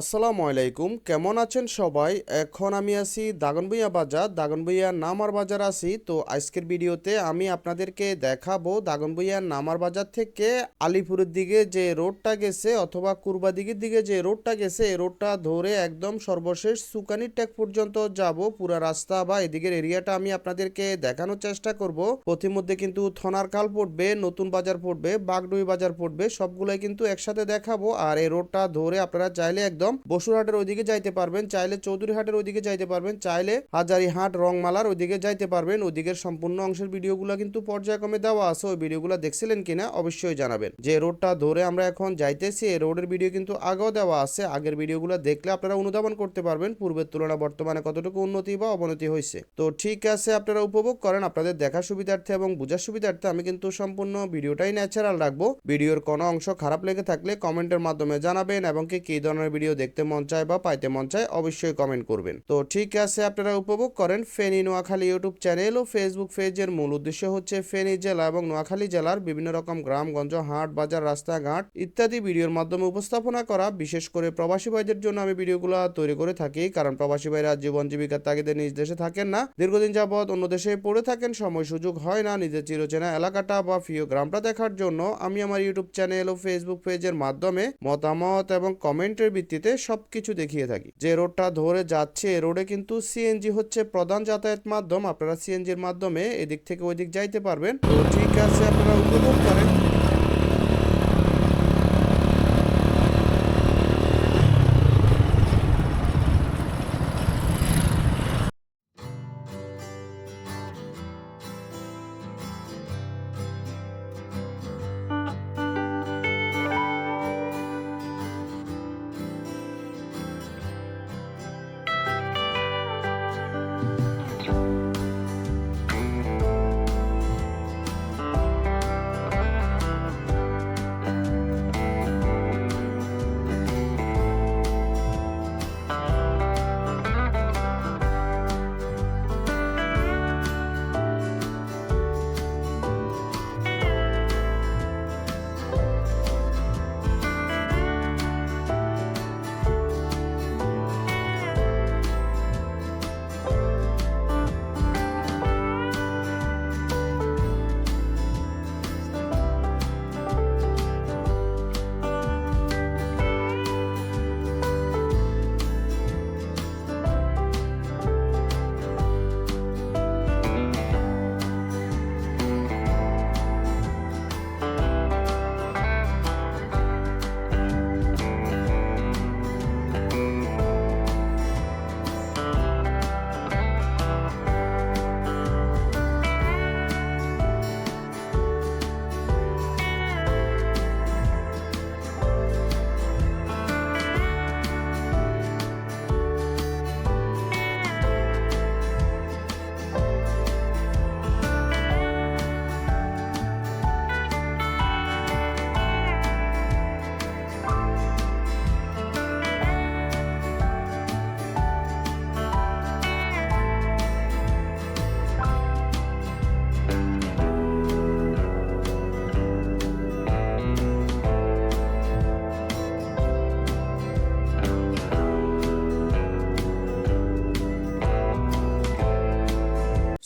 আসসালামু আলাইকুম, কেমন আছেন সবাই? এখন আমি আছি দাগনভূঞা বাজার। দাগনভূঞা নামার বাজার আছি। তো আজকের ভিডিওতে আমি আপনাদেরকে দেখাবো দাগনভূঞা নামার বাজার থেকে আলিপুরের দিকে যে রোডটা গেছে অথবা কুরবাদিগির দিকে যে রোডটা গেছে, এই রোডটা ধরে একদম সর্বশেষ সুকানি ট্যাক পর্যন্ত যাব। পুরা রাস্তা বা এদিকের এরিয়াটা আমি আপনাদেরকে দেখানোর চেষ্টা করব। প্রতিমধ্যে কিন্তু থনার কাল পড়বে, নতুন বাজার পড়বে বাগডুই বাজার পড়বে, সবগুলোই কিন্তু একসাথে দেখাবো। আর এই রোডটা ধরে আপনারা চাইলে একদম বসুরহাটের ওইদিকে যাইতে পারবেন, চাইলে চৌধুরীহাটের ওইদিকে যাইতে পারবেন, চাইলে হাজারিহাট, রংমালার ওইদিকে যাইতে পারবেন। ওইদিকের সম্পূর্ণ অংশের ভিডিওগুলো কিন্তু পর্যায়ক্রমে দেওয়া আছে, ওই ভিডিওগুলো দেখছিলেন কিনা অবশ্যই জানাবেন। যে রোডটা ধরে আমরা এখন যাইতেছি, এই রোডের ভিডিও কিন্তু আগেও দেওয়া আছে। আগের ভিডিওগুলো দেখলে আপনারা অনুধাবন করতে পারবেন, পূর্বের তুলনায় বর্তমানে কতটুকু উন্নতি বা অবনতি হয়েছে। তো ঠিক আছে, আপনারা উপভোগ করেন আপনাদের দেখার সুবিধার্থে এবং বোঝার সুবিধার্থে আমি কিন্তু সম্পূর্ণ ভিডিওটাই ন্যাচারাল রাখব। ভিডিওর কোনো অংশ খারাপ লেগে থাকলে কমেন্টের মাধ্যমে জানাবেন এবং কি, কী ধরনের ভিডিও দেখতে মন চায় বা পাইতে মন চায় অবশ্যই কমেন্ট করবেন। তো ঠিক আছে, আপনারা উপভোগ করেন ফেনী নোয়াখালী ইউটিউব চ্যানেল ও ফেসবুক পেজের মূল উদ্দেশ্য হচ্ছে ফেনী জেলা এবং নোয়াখালী জেলার বিভিন্ন রকম গ্রামগঞ্জ, হাট, বাজার, রাস্তাঘাট ইত্যাদি ভিডিওর মাধ্যমে উপস্থাপনা করা, বিশেষ করে প্রবাসী ভাইদের জন্য আমি ভিডিওগুলো তৈরি করে থাকি, কারণ প্রবাসী ভাইরা জীবন জীবিকার তাগিদে নিজ দেশে থাকেন না। দীর্ঘদিন যাবৎ অন্য দেশে পড়ে থাকেন, সময় সুযোগ হয় না নিজের চিরচেনা এলাকাটা বা প্রিয় গ্রামটা দেখার জন্য। আমি আমার ইউটিউব চ্যানেল ও ফেসবুক পেজের মাধ্যমে মতামত এবং কমেন্টের ভিত্তিতে সব কিছু দেখিয়ে থাকি। যে রোডটা ধরে যাচ্ছে এ রোডে কিন্তু সিএনজি হচ্ছে প্রধান যাতায়াত মাধ্যম। আপনারা সিএনজির মাধ্যমে এদিক থেকে ওইদিক যাইতে পারবেন। তো ঠিক আছে, আপনারা উপভোগ করেন।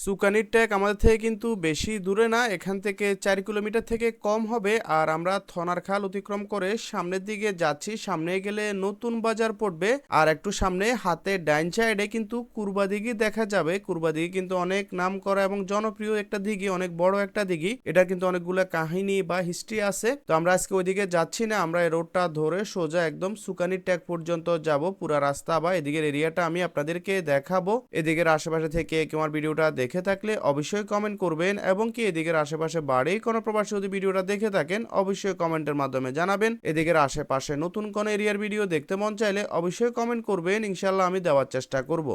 সুকানির ট্যাগ আমাদের থেকে কিন্তু বেশি দূরে না, এখান থেকে চার কিলোমিটার থেকে কম হবে। আর আমরা থনার খাল অতিক্রম করে সামনের দিকে যাচ্ছি। সামনে গেলে নতুন বাজার পড়বে। আর একটু সামনে হাতে ডাইন সাইডে কিন্তু কুরবাদিঘি দেখা যাবে। কুরবাদিঘি কিন্তু অনেক নাম করা এবং জনপ্রিয় একটা দিঘি, অনেক বড় একটা দিঘি। এটা কিন্তু অনেকগুলো কাহিনী বা হিস্ট্রি আছে। তো আমরা আজকে ওইদিকে যাচ্ছি না। আমরা এই রোডটা ধরে সোজা একদম সুকানির ট্যাগ পর্যন্ত যাব। পুরা রাস্তা বা এদিকের এরিয়াটা আমি আপনাদেরকে দেখাবো। এদিকের আশেপাশে থেকে কেউ আমার ভিডিওটা দেখে থাকলে অবশ্যই কমেন্ট করবেন এবং কি এদিকের আশেপাশে বাড়ি কোনো প্রবাসী যদি ভিডিওটা দেখে থাকেন অবশ্যই কমেন্টের মাধ্যমে জানাবেন। এদিকের আশেপাশে নতুন কোন এরিয়ার ভিডিও দেখতে মন চাইলে অবশ্যই কমেন্ট করবেন ইনশাল্লাহ আমি দেওয়ার চেষ্টা করব।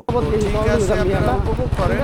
ঠিক আছে আপনারা উপভোগ করেন।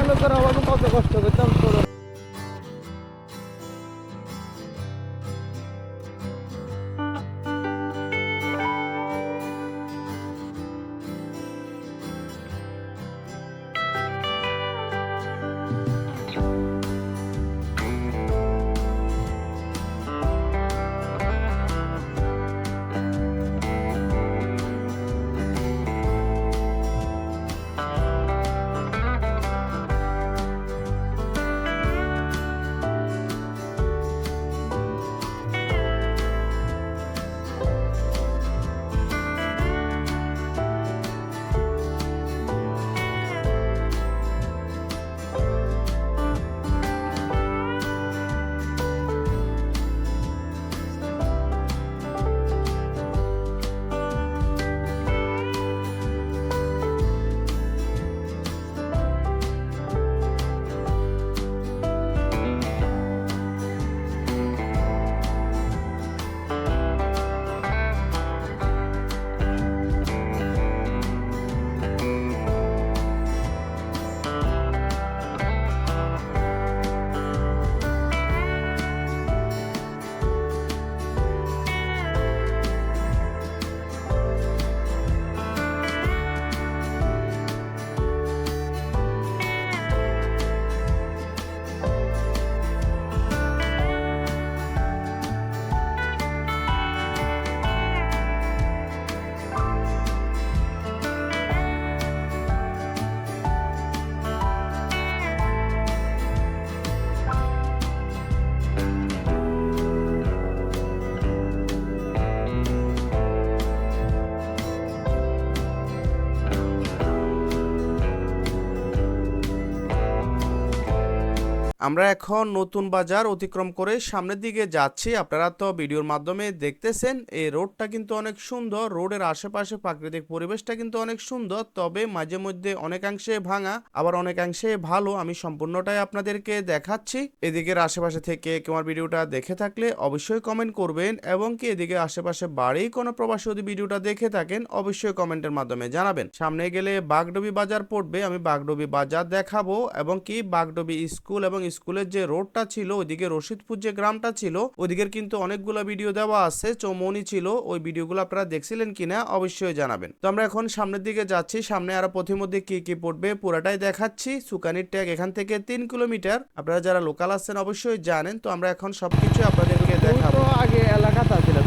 আমরা এখন নতুন বাজার অতিক্রম করে সামনের দিকে যাচ্ছি। আপনারা তো ভিডিওর মাধ্যমে দেখতেছেন, এই রোডটা কিন্তু অনেক সুন্দর। রোডের আশেপাশে প্রাকৃতিক পরিবেশটা কিন্তু অনেক সুন্দর, তবে মাঝে মধ্যে অনেকাংশে ভাঙা, আবার অনেকাংশে ভালো। আমি সম্পূর্ণটাই আপনাদেরকে দেখাচ্ছি। এদিকের আশেপাশে থেকে তোমার ভিডিওটা দেখে থাকলে অবশ্যই কমেন্ট করবেন এবং কি এদিকে আশেপাশে বাড়ি কোনো প্রবাসী যদি ভিডিওটা দেখে থাকেন, অবশ্যই কমেন্টের মাধ্যমে জানাবেন। সামনে গেলে বাগডবি বাজার পড়বে, আমি বাগডবি বাজার দেখাবো এবং কি বাগডবি স্কুল এবং স্কুলের যে রোডটা ছিল, ওইদিকে রশিদপুর যে গ্রামটা ছিল, ওইদিকের কিন্তু অনেকগুলো ভিডিও দেওয়া আছে চৌমনি ছিল, ওই ভিডিওগুলো আপনারা দেখছিলেন কিনা অবশ্যই জানাবেন। তো আমরা এখন সামনের দিকে যাচ্ছি, সামনে আরও পথিমধ্যে কি কি পড়বে পুরাটাই দেখাচ্ছি। সুকানির ট্যাগ এখান থেকে তিন কিলোমিটার। আপনারা যারা লোকাল আছেন অবশ্যই জানেন। তো আমরা এখন সবকিছু আপনাদেরকে দেখাবো। আগে এলাকাতে ছিল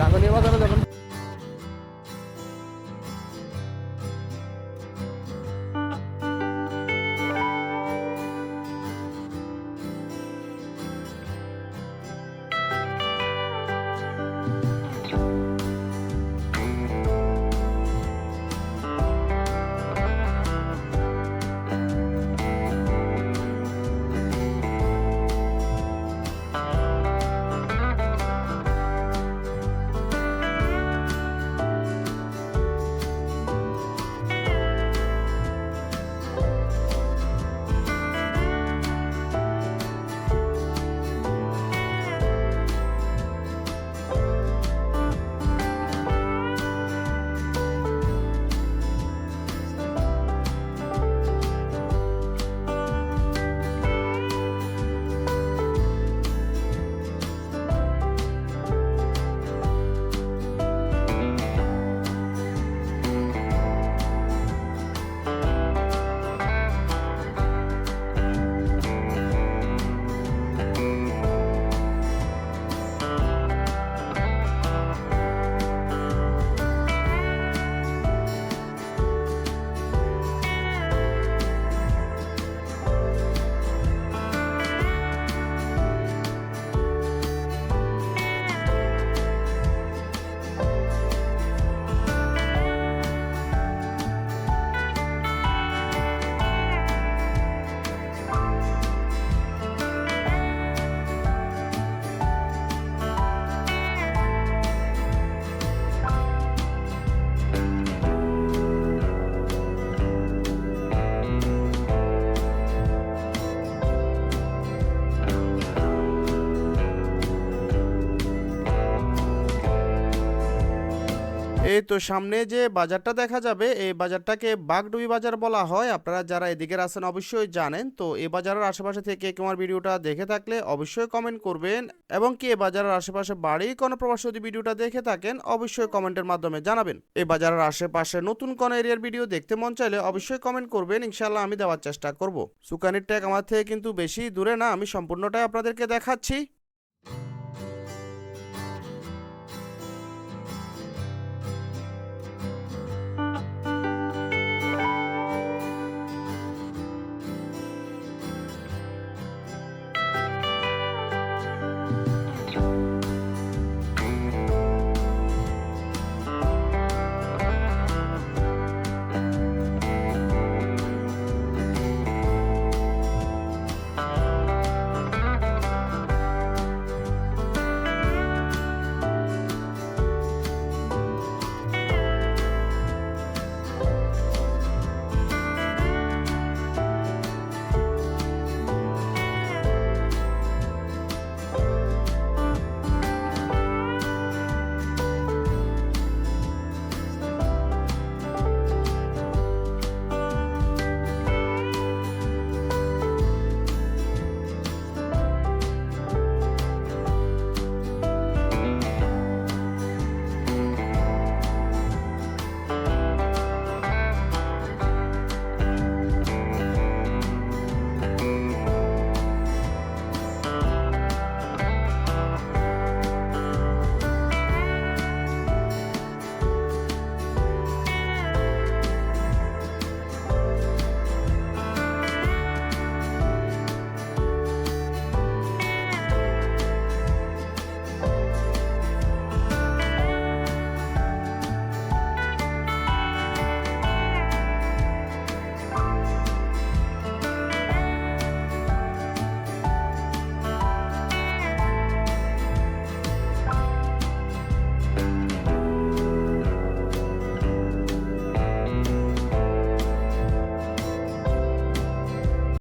যখন এই তো সামনে যে বাজারটা দেখা যাবে, এই বাজারটাকে বাগডুবি বাজার বলা হয়। আপনারা যারা এদিকে আছেন অবশ্যই জানেন। তো এই বাজারের আশেপাশে থেকে আমার ভিডিওটা দেখে থাকলে অবশ্যই কমেন্ট করবেন এবং কি এই বাজারের আশেপাশে বাড়ি কোনো প্রবাসী যদি ভিডিওটা দেখে থাকেন, অবশ্যই কমেন্টের মাধ্যমে জানাবেন। এই বাজারের আশেপাশে নতুন কোন এরিয়ার ভিডিও দেখতে মন চাইলে অবশ্যই কমেন্ট করবেন ইনশাল্লাহ আমি দেওয়ার চেষ্টা করব। সুকানির ট্যাগ আমার থেকে কিন্তু বেশি দূরে না, আমি সম্পূর্ণটাই আপনাদেরকে দেখাচ্ছি।